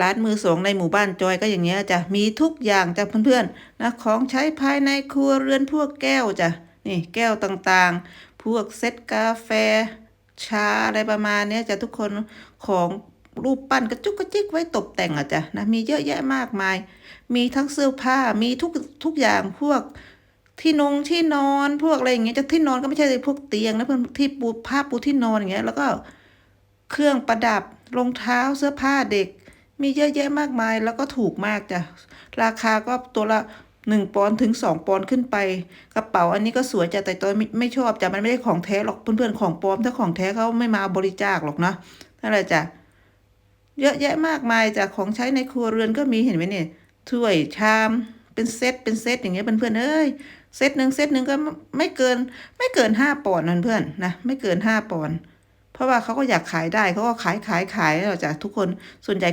ร้านมือสองในหมู่บ้านจอยก็อย่างเงี้ยจ้ะมีทุกอย่างจ้ะเพื่อนๆนะของใช้ภายในครัวเรือนพวกแก้วจ้ะนี่แก้วต่างๆ พวกเซตกาแฟ ชาอะไรประมาณเนี้ยจ้ะทุกคนของรูปปั้นกระจุกกระจิกไว้ตกแต่งอะจ้ะนะมีเยอะแยะมากมาย มีทั้งเสื้อผ้ามีทุกทุกอย่างพวกที่นงที่นอนพวกอะไรอย่างเงี้ยจะที่นอนก็ไม่ใช่พวกเตียงนะเพื่อนที่ปูผ้าปูที่นอนอย่างเงี้ยแล้วก็เครื่องประดับรองเท้าเสื้อผ้าเด็ก มีเยอะแยะมากมายแล้วก็ถูกมากจ้ะราคาก็ตัวละหนึ่งปอนถึงสองปอนขึ้นไป กระเป๋าอันนี้ก็สวยจ้ะแต่ตัวไม่ไม่ชอบจ้ะมันไม่ได้ของแท้หรอกเพื่อนๆของปลอมถ้าของแท้เขาไม่มาบริจาคหรอกนะนั่นแหละจ้ะเยอะแยะมากมายจ้ะของใช้ในครัวเรือนก็มีเห็นไหมเนี่ยถ้วยชามเป็นเซตเป็นเซตอย่างเงี้ยเพื่อนๆเอ้ยเซตหนึ่งเซตหนึ่งก็ไม่เกิน ไม่เกินห้าปอนด์นั่นเพื่อนนะไม่เกินห้าปอนด์เพราะว่าเขาก็อยากขายได้เขาก็ขายขายขายแล้วจ้ะทุกคนส่วนใหญ่